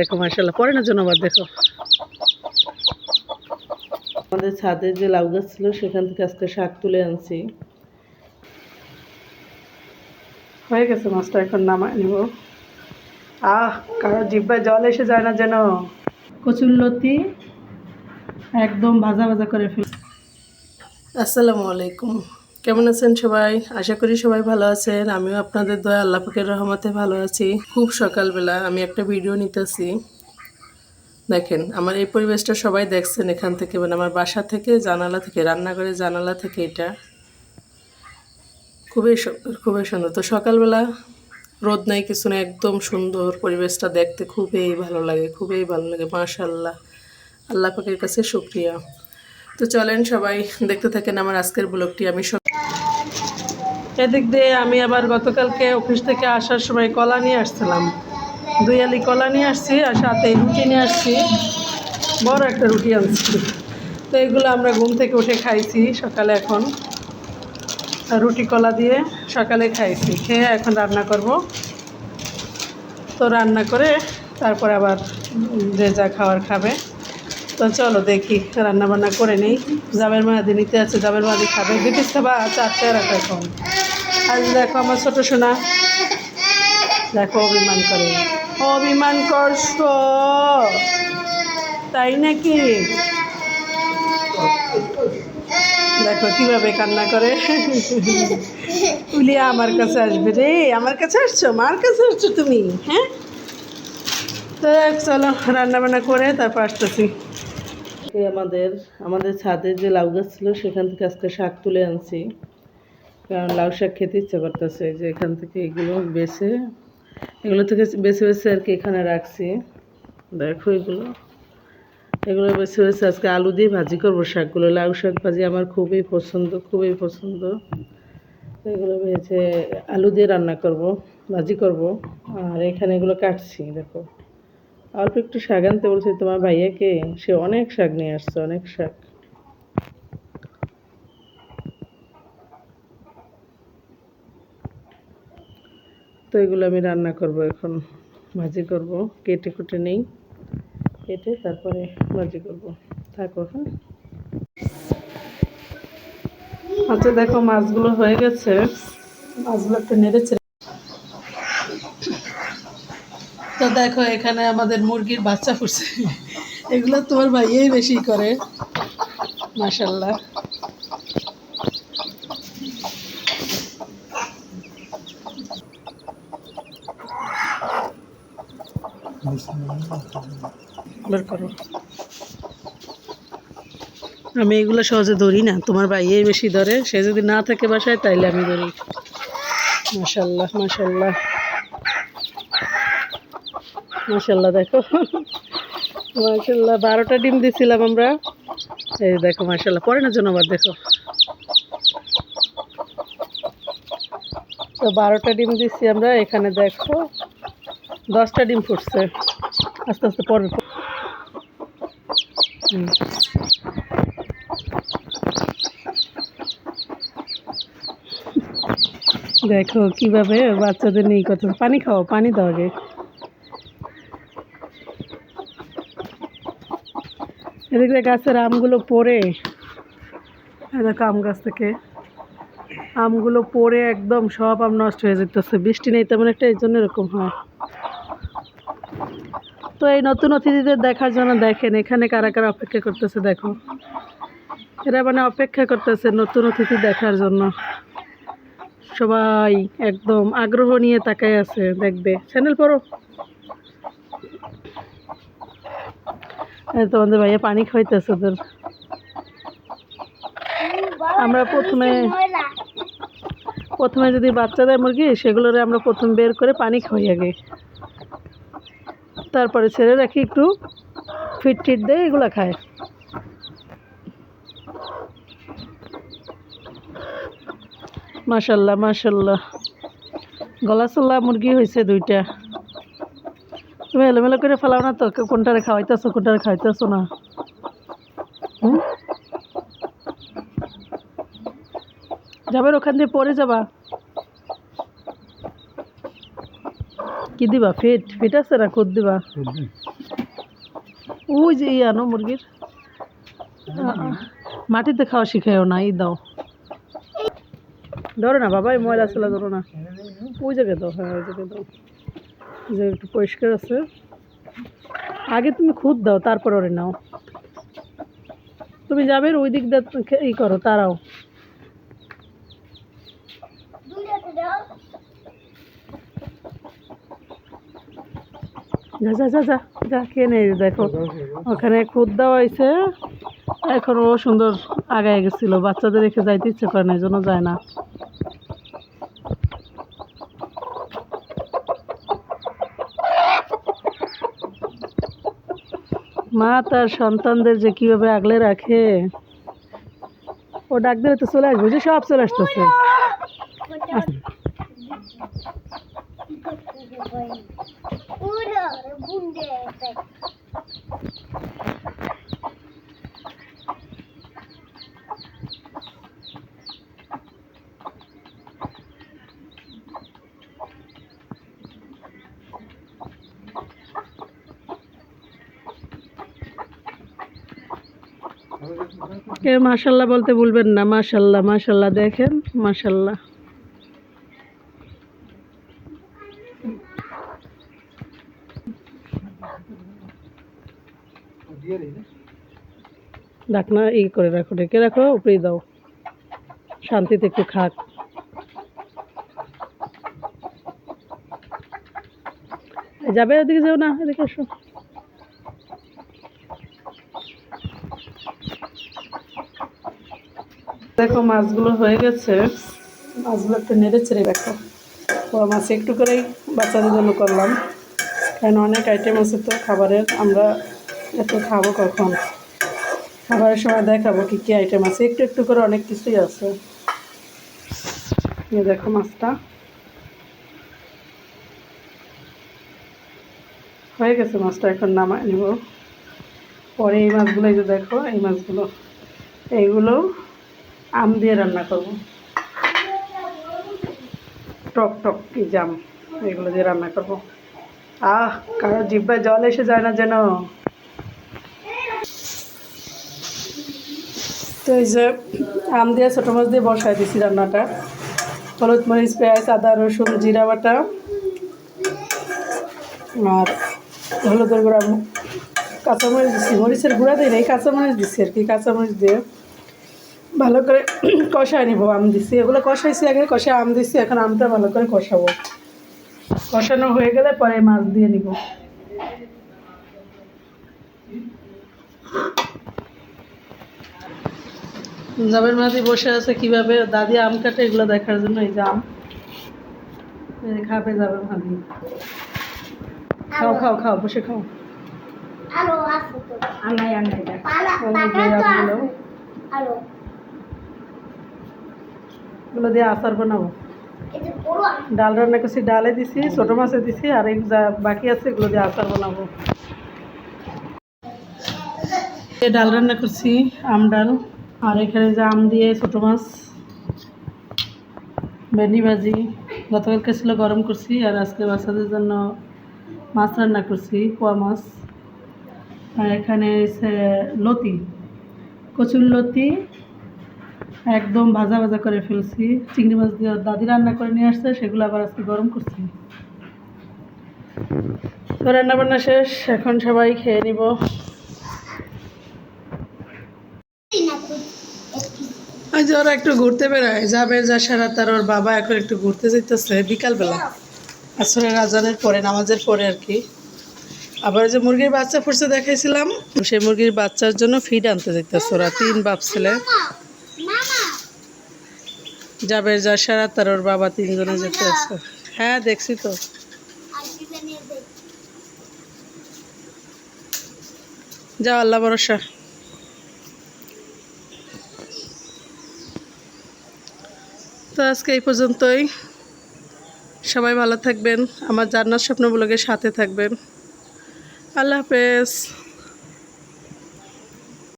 দেখো মার্শাল্লাহ পরে না জন্য আবার দেখো। আমাদের ছাদে যে লাউ গাছ ছিল সেখান থেকে আজকে শাক তুলে আনছি। হয়ে গেছে মাছটা এখন নামায় নিব। আহ কারও জিব্বায় জল এসে যায় না যেন। কচুরলতি একদম ভাজা ভাজা করে ফেল। আসসালামু আলাইকুম। কেমন আছেন সবাই? আশা করি সবাই ভালো আছেন। আমিও আপনাদের দয়া, আল্লাহ পাকের রহমতে ভালো আছি। খুব সকালবেলা আমি একটা ভিডিও নিতেছি। দেখেন, আমার এই পরিবেশটা সবাই দেখছেন এখান থেকে। মানে আমার বাসা থেকে, জানালা থেকে, রান্নাঘরের জানালা থেকে এটা। খুবই খুবই সুন্দর। তো সকালবেলা রোদ নাই, কিছু না একদম সুন্দর পরিবেশটা দেখতে খুবই ভালো লাগে, খুবই ভালো লাগে মাশাল্লাহ আল্লাহ পাকের কাছে শুক্রিয়া। তো চলেন সবাই, দেখতে থাকেন আমার আজকের ব্লগটি। আমি এদিক দিয়ে আমি আবার গতকালকে অফিস থেকে আসার সময় কলা নিয়ে আসছিলাম। দুই আলি কলা নিয়ে আসছি আর সাথে রুটি নিয়ে আসছি। বড় একটা রুটি আনছি। তো এগুলো আমরা ঘুম থেকে উঠে খাইছি সকালে এখন। রুটি কলা দিয়ে সকালে খাইছি। খেয়ে এখন রান্না করব। তো রান্না করে তারপর আবার যে যা খাবার খাবে। তো চলো দেখি রান্না বান্না করে নেই। জাবের মাহাদি নিতে আছে জাবের মাহাদি খাবে। ব্রিটিশ খাবা চারটে রাখো এখন আজ দেখো আমার ছোটো সোনা। দেখো, অভিমান করে। অভিমান করছ? তাই নাকি? দেখো, কীভাবে কান্না করে। উলিয়া, আমার কাছে আসবে রে। আমার কাছে আসছো? মার কাছে আসছো তুমি? হ্যাঁ? তো চলো রান্না বান্না করে তারপর আসতেছি। আমাদের আমাদের ছাদে যে লাউ গাছ ছিল, সেখান থেকে আজকে শাক তুলে আনছি। কারণ লাউ শাক খেতে ইচ্ছে করতেছে যে এখান থেকে এগুলো বেছে, এগুলো থেকে বেছে বেছে আর কি এখানে রাখছি। দেখো এগুলো। এগুলো বেছে বেছে আজকে আলু দিয়ে ভাজি করব শাকগুলো। লাউ শাক ভাজি আমার খুবই পছন্দ খুবই পছন্দ। এগুলো ভেজে আলু দিয়ে রান্না করব, ভাজি করব। আর এখানে এগুলো কাটছি, দেখো। অল্প একটু শাক আনতে বলছি তোমার ভাইয়াকে সে অনেক শাক নিয়ে আসছে, অনেক শাক। তো এগুলো আমি রান্না করব এখন। ভাজি করব, কেটে কুটে নেই। কেটে তারপরে ভাজি করব। থাকো হ্যাঁ? আচ্ছা দেখো, মাছগুলো হয়ে গেছে। মাছগুলো একটু নেড়েছে তো দেখো, এখানে আমাদের মুরগির বাচ্চা ফুটছে। এগুলো তোমার ভাইয়াই বেশি করে। মাসাল্লাহ বের করো। আমি এগুলো সহজে ধরি না। তোমার ভাইয়াই বেশি ধরে। সে যদি না থাকে বাসায়, তাইলে আমি ধরি। মাসাল্লাহ মাসাল্লাহ মাসাল্লাহ দেখো। মাসাল্লাহ বারোটা ডিম দিছিলাম আমরা। এই দেখো মাসাল্লাহ পরে না জন্য আবার দেখো। তো বারোটা ডিম দিচ্ছি আমরা, এখানে দেখো। দশটা ডিম ফুটছে। আস্তে আস্তে, পরে। দেখো, কীভাবে বাচ্চাদের নেই কত পানি খাও, পানি দাও আগে। এদিকে গাছের আমগুলো এই দেখো, আম গাছ থেকে। আমগুলো পড়ে একদম সব আম নষ্ট হয়ে যেতেছে বৃষ্টি নেই তেমন একটা, এই জন্য এরকম হয়। তো এই নতুন অতিথিদের দেখার জন্য দেখেন, এখানে কারা কারা অপেক্ষা করতেছে দেখো। এরা মানে অপেক্ষা করতেছে নতুন অতিথি দেখার জন্য। সবাই একদম আগ্রহ নিয়ে তাকায় আছে, দেখবে। চ্যানেল এই তোমাদের ভাইয়া পানি খাইতেছে ওদের। আমরা প্রথমে প্রথমে যদি বাচ্চা দেয় মুরগি, সেগুলোরে আমরা প্রথম বের করে পানি খাওয়াই আগে। তারপরে ছেড়ে রাখি একটু ফিট টিট দেয়, এগুলো খায়। মাশাল্লাহ মাশাল্লাহ। গলা চল্লা মুরগি হয়েছে দুইটা। তুমি এলোমেলো করে ফেলাও না তো কোনটারে খাওয়াইতেছো কোনটারে খাওয়াইতেছো না। যাবে ওখান দিয়ে পরে যাবা। কি দিবা? ফিট ফিট আছে না? খুদ দিবা? ওই যে ই আনো মুরগির। মাটিতে খাওয়া শিখায়ও না এই দাও। ধরো না বাবা এই ময়লা ছেলা ধরো না। ওই জায়গায় দাও হ্যাঁ ওই জায়গায় দাও। জায়গায় একটু পরিষ্কার আছে। আগে তুমি খুদ দাও তারপর ওরে নাও। তুমি যাবে ওই দিক দিয়ে ই করো তারাও। যা যা যা যা যা খেয়ে দেখো। ওখানে খুদ দেওয়া হয়েছে। এখন ও সুন্দর আগায় গেছিল। বাচ্চাদের রেখে যাইতে ইচ্ছে করে না এই জন্য যায় না। মা তার সন্তানদের যে কীভাবে আগলে রাখে। ও ডাক দিলে তো চলে আসবে যে সব চলে আসতেছে। মাশাল্লাহ বলতে ভুলবেন না মাশাল্লাহ মাশাল্লাহ দেখেন মাশাল্লাহ। ঢাকনা ই করে রাখো ঢেকে রাখো উপরেই দাও। শান্তিতে একটু খাক। যাবে ওদিকে যাও না এদিকে এসো। দেখো মাছগুলো হয়ে গেছে। মাছগুলো একটু নেড়ে ছেড়ে তো মাছ একটু করেই বাচ্চাদের জন্য করলাম। কারণ অনেক আইটেম আছে তো খাবারের, আমরা এত খাব কখন? খাবারের সময় দেখাবো কী কী আইটেম আছে। একটু একটু করে অনেক কিছুই আছে। দেখো মাছটা। হয়ে গেছে মাছটা, এখন নামায় নিব। পরে এই মাছগুলো, এই যে দেখো, এই মাছগুলো। এইগুলো আম দিয়ে রান্না করব। টক টক কি জাম। এগুলো দিয়ে রান্না করব। আহ, কারও জিব্বায় জল এসে যায় না যেন। তো এই যে আম দিয়ে ছোটো মাছ দিয়ে বসাই দিছি রান্নাটা। হলুদ মরিচ, পেঁয়াজ, আদা, রসুন, জিরা বাটা আর হলুদের গুঁড়া, কাঁচামরিচ দিচ্ছি মরিচের গুঁড়া দিই এই কাঁচামরিচ দিচ্ছি আর কি, কাঁচামরিচ দিয়ে। ভালো করে কষায় নিব, আম দিছি। এগুলো কষাইছি আগে, কষায় আম দিছি, এখন আমটা ভালো করে কষাবো। কষানো হয়ে গেলে পরে মাছ দিয়ে নিব। জাবের মাঝি বসে আছে কীভাবে? দাদি আম কাটে এগুলো দেখার জন্য এই যে আম। খাবে জাবের মাদি খাও খাও খাও বসে খাও। আলো আনাই আনাই এগুলো দিয়ে আচার বানাবো। ডাল রান্না করছি, ডালে দিছি, ছোটো মাছে দিছি, আর এই যা বাকি আছে এগুলো দিয়ে আচার বানাবো। ডাল রান্না করছি, আম ডাল, আর এখানে যে আম দিয়ে ছোটো মাছ, ভেন্ডি ভাজি। গতকালকে ছিল গরম করছি, আর আজকে বাচ্চাদের জন্য মাছ রান্না করছি, পোয়া মাছ। আর এখানে লতি, কচুর লতি একদম ভাজা ভাজা করে ফেলছি। চিংড়ি মাছ দিয়ে দাদি রান্না করে নিয়ে আসছে, সেগুলো আবার আজকে গরম করছি। তো রান্না বান্না শেষ, এখন সবাই খেয়ে নিব। না একটু ঘুরতে বেড়ায় যাবে যা সারা তার ওর বাবা এখন একটু ঘুরতে যেতেছে বিকালবেলা। আসলে রাজানের পরে, নামাজের পরে আর কি। আবার যে মুরগির বাচ্চা ফুটছে দেখাইছিলাম সেই মুরগির বাচ্চার জন্য ফিড আনতে যেতেছে ওরা, তিন বাপ ছেলে। যাবে যা সারা তার ওর বাবা তিনজনে যেতে আছে হ্যাঁ দেখছি তো। আর যাও আল্লাহ ভরসা। তো আজকে এই পর্যন্তই। সবাই ভালো থাকবেন। আমার জান্নার স্বপ্ন ব্লগের সাথে থাকবেন। আল্লাহ হাফেজ।